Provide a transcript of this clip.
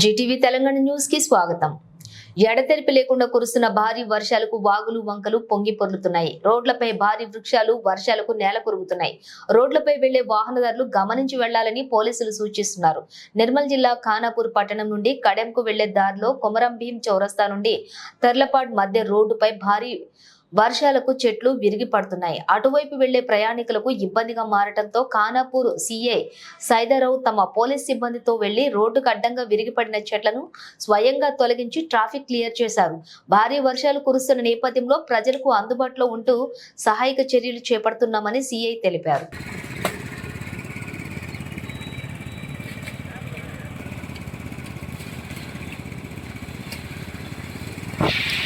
Zee TV Telangana న్యూస్కి స్వాగతం. ఎడతెరిపి లేకుండా కురుస్తున్న భారీ వర్షాలకు వాగులు వంకలు పొంగి పొర్లుతున్నాయి. రోడ్లపై భారీ వృక్షాలు వర్షాలకు నేల కొరుగుతున్నాయి రోడ్లపై వెళ్ళే వాహనదారులు గమనించి వెళ్ళాలని పోలీసులు సూచిస్తున్నారు. నిర్మల్ జిల్లా ఖానాపూర్ పట్టణం నుండి కడెంకు వెళ్ళే దారిలో కొమరం భీం చౌరస్తా నుండి తర్లపాడ్ మధ్య రోడ్డుపై భారీ వర్షాలకు చెట్లు విరిగి పడుతున్నాయి. అటువైపు వెళ్ళే ప్రయాణికులకు ఇబ్బందిగా మారటంతో ఖానాపూర్ సీఐ సైదరావు తమ పోలీస్ సిబ్బందితో వెళ్ళి రోడ్డుకు అడ్డంగా విరిగిపడిన చెట్లను స్వయంగా తొలగించి ట్రాఫిక్ క్లియర్ చేశారు. భారీ వర్షాలు కురుస్తున్న నేపథ్యంలో ప్రజలకు అందుబాటులో ఉంటూ సహాయక చర్యలు చేపడుతున్నామని సీఐ తెలిపారు. you